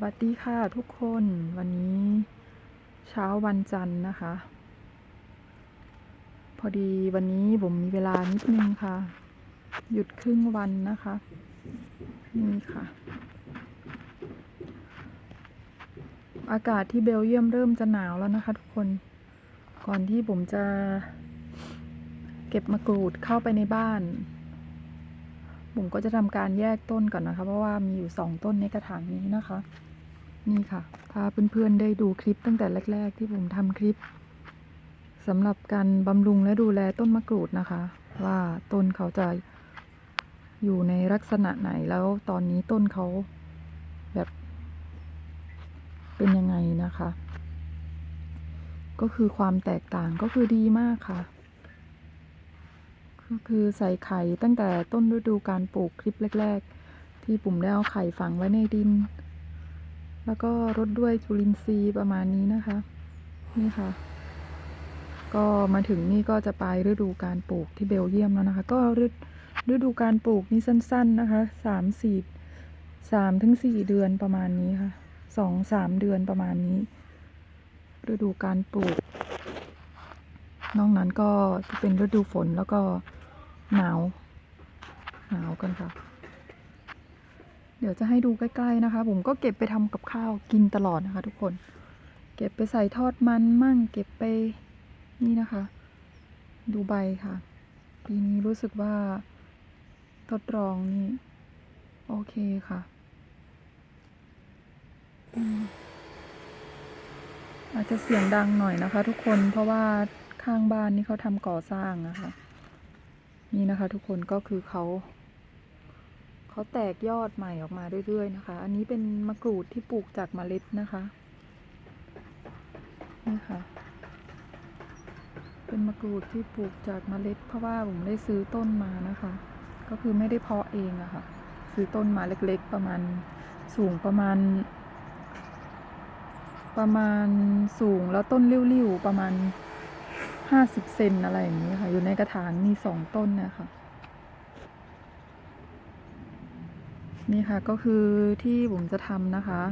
วัสดีค่ะทุกคนวันนี้เช้าวันจันทร์นะคะ พอดีวันนี้ผมมีเวลานิดนึงค่ะ หยุดครึ่งวันนะคะ นี่ค่ะ อากาศที่เบลเยียมเริ่มจะหนาวแล้วนะคะทุกคนก่อนที่ผมจะ เก็บมะกรูดเข้าไปในบ้านผมก็จะทำการแยกต้นก่อนนะคะ เพราะว่ามีอยู่สองต้นในกระถางนี้นะคะ นี่ค่ะพาเพื่อนๆได้ดูคลิปตั้งแต่แรก ๆ ที่ผมทำคลิปสำหรับการบำรุงและดูแลต้นมะกรูดนะคะ ว่าต้นเขาจะอยู่ในลักษณะไหนแล้วตอนนี้ต้นเขาแบบเป็นยังไงนะคะ ก็คือความแตกต่างก็คือดีมากค่ะ ก็คือใส่ไข่ตั้งแต่ต้นฤดูการปลูกคลิปแรก ๆ ที่ปุ่มได้เอาไข่ฝังไว้ในดิน แล้วก็รดด้วยจุลินทรีย์ประมาณนี้นะคะ นี่ค่ะ ก็มาถึงนี่ก็จะไปฤดูการปลูกที่เบลเยียมแล้วนะคะ ก็ฤดฤดูการปลูกนี่สั้น ๆนะคะสามสี่สามถึงสี่เดือนประมาณนี้ค่ะสองสามเดือนประมาณนี้ ฤดูการปลูก นอกนั้นก็จะเป็นฤดูฝนแล้วก็หนาว หนาวกันค่ะ เดี๋ยวจะให้ดูใกล้ๆนะคะ ผมก็เก็บไปทำกับข้าวกินตลอดนะคะทุกคน เก็บไปใส่ทอดมันมั่ง เก็บไปนี่นะคะ ดูใบค่ะ ปีนี้รู้สึกว่าทดลองนี่ โอเคค่ะอืมอาจจะเสียงดังหน่อยนะคะ ทุกคนเพราะว่าข้างบ้านนี่เขาทำก่อสร้างนะคะ นี่นะคะ ทุกคนก็คือเขา เขาแตกยอดใหม่ออกมาเรื่อยๆนะคะ อันนี้เป็นมะกรูดที่ปลูกจากเมล็ดนะคะ นี่ค่ะ เป็นมะกรูดที่ปลูกจากเมล็ด เพราะว่าผมได้ซื้อต้นมานะคะ ก็คือไม่ได้เพาะเองอะค่ะ ซื้อต้นมาเล็กๆ ประมาณสูงประมาณ ประมาณสูงแล้วต้นริ้วๆประมาณห้าสิบเซนอะไรอย่างนี้ค่ะ อยู่ในกระถางมีสองต้นนะคะ นี่ค่ะก็คือที่ผมจะทำนะคะ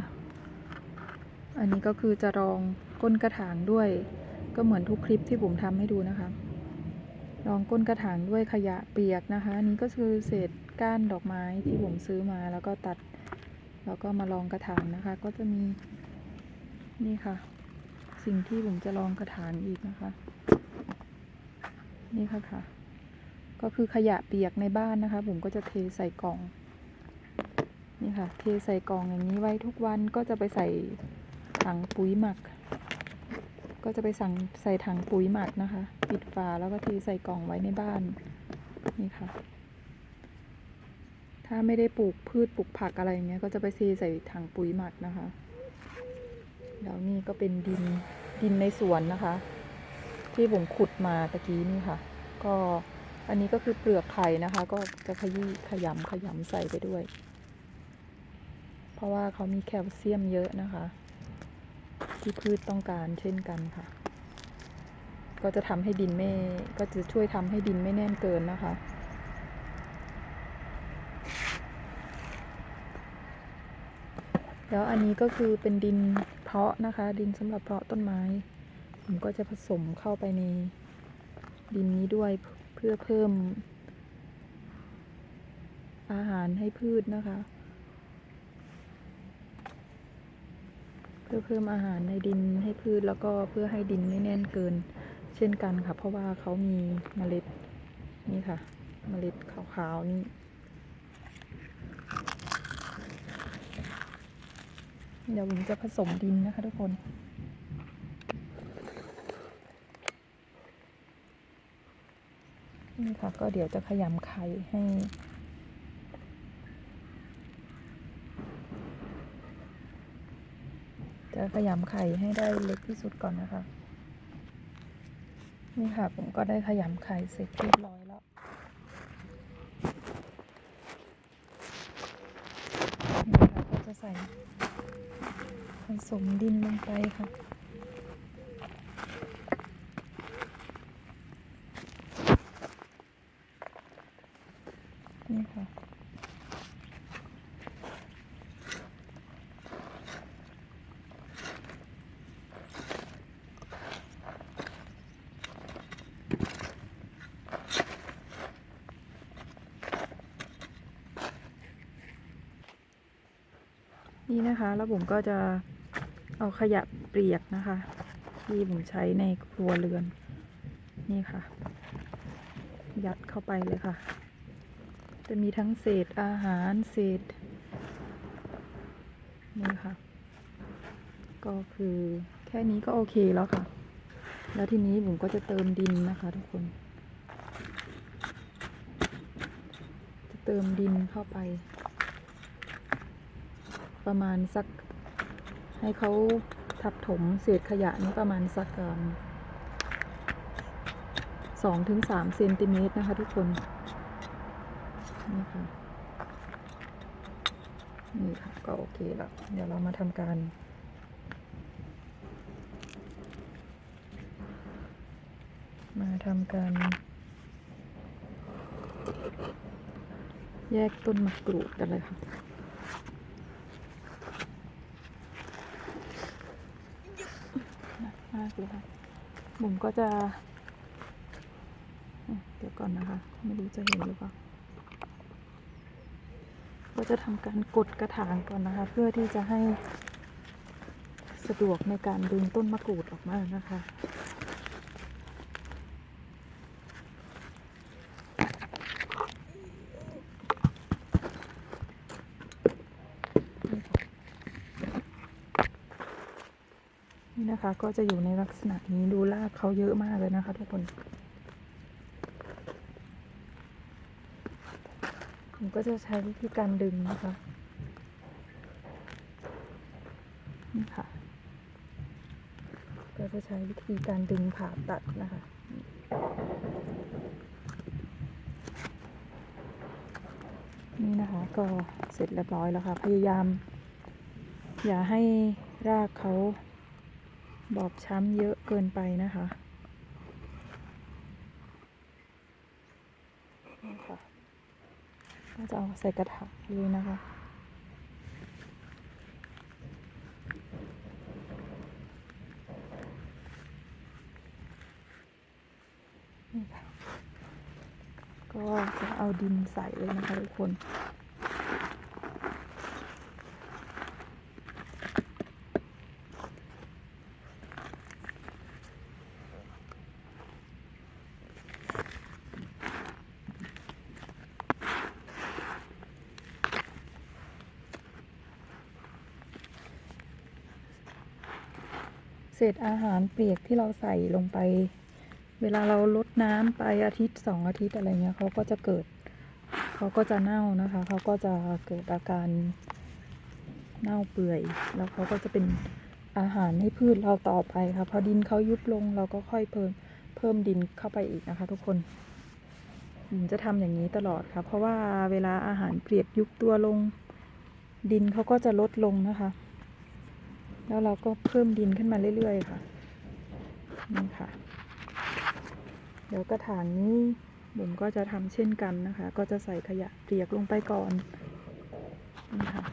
อันนี้ก็คือจะรองก้นกระถางด้วย ก็เหมือนทุกคลิปที่ผมทำให้ดูนะคะ รองก้นกระถางด้วยขยะเปียกนะคะ อันนี้ก็คือเศษก้านดอกไม้ที่ผมซื้อมาแล้วก็ตัด แล้วก็มารองกระถางนะคะ ก็จะมีนี่ค่ะ สิ่งที่ผมจะรองกระถางอีกนะคะ นี่ค่ะค่ะ ก็คือขยะเปียกในบ้านนะคะ ผมก็จะเทใส่กล่อง นี่ค่ะเทใส่กล่องอย่างนี้ไว้ทุกวันก็จะไปใส่ถังปุ๋ยหมัก ก็จะไปสั่งใส่ถังปุ๋ยหมักนะคะ ปิดฝาแล้วก็เทใส่กล่องไว้ในบ้านนี่ค่ะ ถ้าไม่ได้ปลูกพืชปลูกผักอะไรอย่างเงี้ยก็จะไปเทใส่ถังปุ๋ยหมักนะคะแล้วนี่ก็เป็นดินดินในสวนนะคะ ที่ผมขุดมาตะกี้นี่ค่ะ ก็อันนี้ก็คือเปลือกไข่นะคะ ก็จะขยี้ขยำขยำใส่ไปด้วย เพราะว่าเขามีแคลเซียมเยอะนะคะ ที่พืชต้องการเช่นกันค่ะ ก็จะทำให้ดินไม่ก็จะช่วยทำให้ดินไม่แน่นเกินนะคะแล้วอันนี้ก็คือเป็นดินเพาะนะคะ ดินสำหรับเพาะต้นไม้ ผมก็จะผสมเข้าไปในดินนี้ด้วยเพื่อเพิ่มอาหารให้พืชนะคะ พื่อเพิ่มอาหารในดินให้พืชแล้วก็เพื่อให้ดินไม่แน่นเกิน เช่นกันค่ะ เพราะว่าเขามีเมล็ดนี่ค่ะ เมล็ดขาวๆนี่เดี๋ยวผมจะผสมดินนะคะทุกคนนี่ค่ะก็เดี๋ยวจะขยำไข่ให้ จะขยำไข่ให้ได้เล็กที่สุดก่อนนะคะ นี่ค่ะผมก็ได้ขยำไข่เสร็จเรียบร้อยแล้ว นี่ค่ะก็จะใส่ผสมดินลงไปค่ะนี่ค่ะ นี่นะคะ แล้วบุ๋มก็จะเอาขยะเปียกนะคะ ที่บุ๋มใช้ในครัวเรือน นี่ค่ะ ยัดเข้าไปเลยค่ะ จะมีทั้งเศษอาหารเศษ นี่ค่ะ ก็คือแค่นี้ก็โอเคแล้วค่ะ แล้วทีนี้บุ๋มก็จะเติมดินนะคะทุกคน จะเติมดินเข้าไป ประมาณสัก ให้เขาทับถมเศษขยะนี้ประมาณสักสองถึงสามเซนติเมตรนะคะทุกคน นี่ค่ะ นี่ค่ะ ก็โอเคแล้ว เดี๋ยวเรามาทำการมาทำการ แยกต้นมะกรูดกันเลยค่ะ หนักมากเลยค่ะบุ๋มก็จะ เดี๋ยวก่อนนะคะ ไม่รู้จะเห็นหรือเปล่า ก็จะทำการกดกระถางก่อนนะคะ เพื่อที่จะให้สะดวกในการดึงต้นมะกรูดออกมานะคะ นี่นะคะ ก็จะอยู่ในลักษณะนี้ดูรากเขาเยอะมากเลยนะคะทุกคนผมก็จะใช้วิธีการดึงนะคะนี่ค่ะ ก็จะใช้วิธีการดึงผ่าตัดนะคะนี่นะคะก็เสร็จเรียบร้อยแล้วค่ะ พยายาม อย่าให้รากเขา บอบช้ำเยอะเกินไปนะคะนี่ค่ะก็จะเอาใส่กระถางเลยนะคะนี่ค่ะก็จะเอาดินใส่เลยนะคะทุกคน ศษอาหารเปียกที่เราใส่ลงไป เวลาเราลดน้ำไปอาทิตย์สองอาทิตย์อะไรเงี้ยเขาก็จะเกิดเขาก็จะเน่านะคะเขาก็จะเกิดอาการเน่าเปื่อย แล้วเขาก็จะเป็นอาหารให้พืชเราต่อไปค่ะพอดินเขายุบลงเราก็ค่อยเพิ่มเพิ่มดินเข้าไปอีกนะคะ ทุกคนผมจะทำอย่างนี้ตลอดค่ะ เพราะว่าเวลาอาหารเปียกยุบตัวลง ดินเขาก็จะลดลงนะคะ แล้วเราก็เพิ่มดินขึ้นมาเรื่อย ๆ ค่ะ นี่ค่ะ เดี๋ยวกระถางนี้บุ๋มก็จะทำเช่นกันนะคะ ก็จะใส่ขยะเปียกลงไปก่อนนี่ค่ะ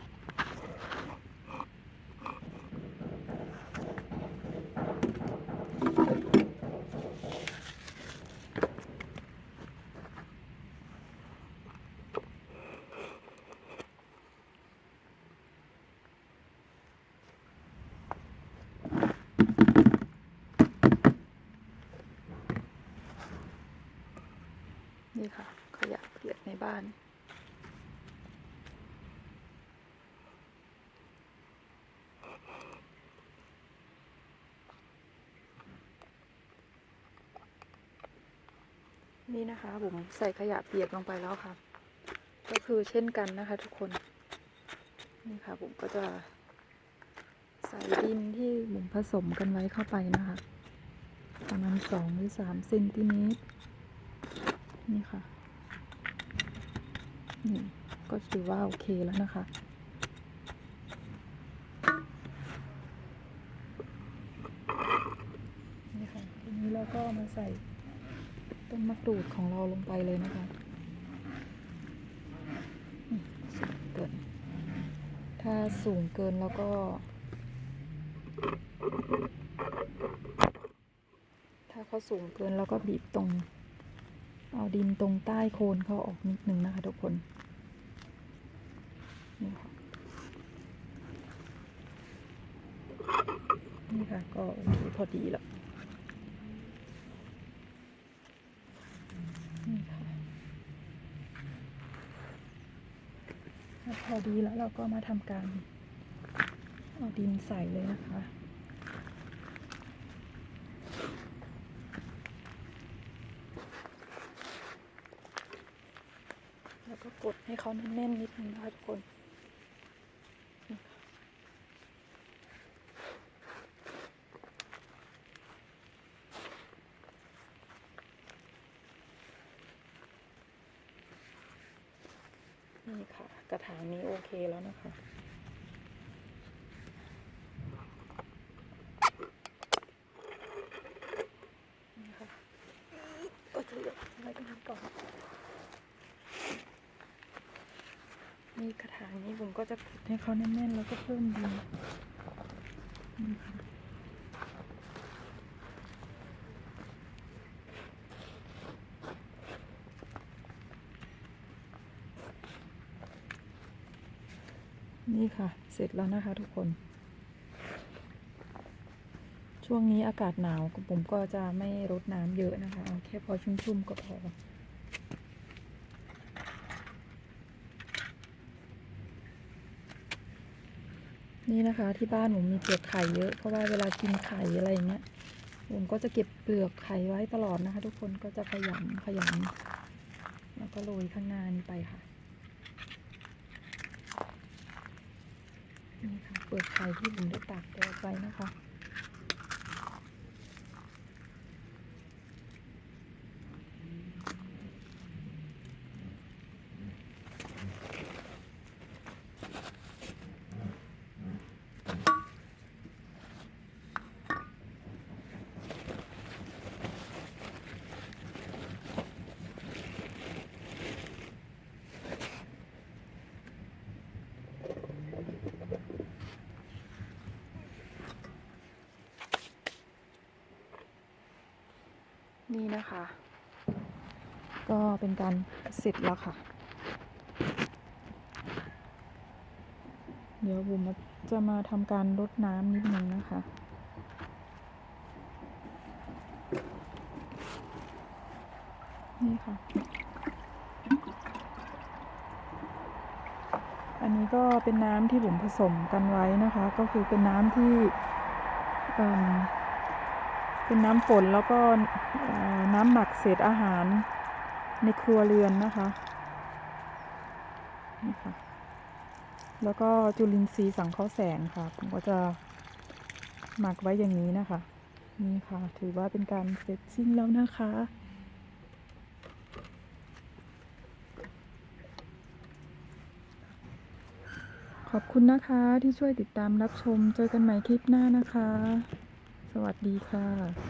นี่ค่ะ ขยะเปียกในบ้าน นี่นะคะผมใส่ขยะเปียกลงไปแล้วค่ะ ก็คือเช่นกันนะคะทุกคน นี่ค่ะผมก็จะใส่ดินที่ผมผสมกันไว้เข้าไปนะคะ ประมาณสองหรือสามเซนติเมตร นี่ค่ะ นี่ก็ถือว่าโอเคแล้วนะคะนี่ค่ะทีนี้เราก็มาใส่ ต้นมะกรูดของเราลงไปเลยนะคะสูงเกิน ถ้าสูงเกินแล้วก็ ถ้าเขาสูงเกินแล้วก็บีบตรง เอาดินตรงใต้โคนเขาออกนิดนึงนะคะทุกคนนี่ค่ะนี่ค่ะก็โอเคพอดีแล้วนี่ค่ะ พอดีแล้วเราก็มาทำการเอาดินใส่เลยนะคะแล้วก็กดให้เขาแน่นๆนิดนึงนะคะทุกคน นี่ค่ะ กระถางนี้โอเคแล้วนะคะ นี่ค่ะ ก็จะเหลือไว้ตรงนี้ก่อน นี่กระถางนี้ผมก็จะกดให้เขาแน่นๆแล้วก็เพิ่มดินนี่ค่ะ เสร็จแล้วนะคะทุกคน ช่วงนี้อากาศหนาวผมก็จะไม่รดน้ำเยอะนะคะ เอาแค่พอชุ่มๆก็พอ นี่นะคะที่บ้านผมมีเปลือกไข่เยอะ เพราะว่าเวลากินไข่อะไรอย่างเงี้ยผมก็จะเก็บเปลือกไข่ไว้ตลอดนะคะ ทุกคนก็จะขยำขยำแล้วก็โรยข้างหน้านี้ไปค่ะนี่ค่ะเปลือกไข่ที่ผมได้ตากแดดไว้นะคะ นี่นะคะ ก็เป็นการเสร็จแล้วค่ะ เดี๋ยวบุ๋มจะมาทำการรดน้ำนิดนึงนะคะนี่ค่ะ อันนี้ก็เป็นน้ำที่ผมผสมกันไว้นะคะ ก็คือเป็นน้ำที่ เป็นน้ำฝนแล้วก็น้ำหมักเศษอาหารในครัวเรือนนะคะนี่ค่ะแล้วก็จุลินทรีย์สังเคราะห์แสงค่ะผมก็จะหมักไว้อย่างนี้นะคะ นี่ค่ะ ถือว่าเป็นการเสร็จสิ้นแล้วนะคะขอบคุณนะคะที่ช่วยติดตามรับชม เจอกันใหม่คลิปหน้านะคะ สวัสดีค่ะ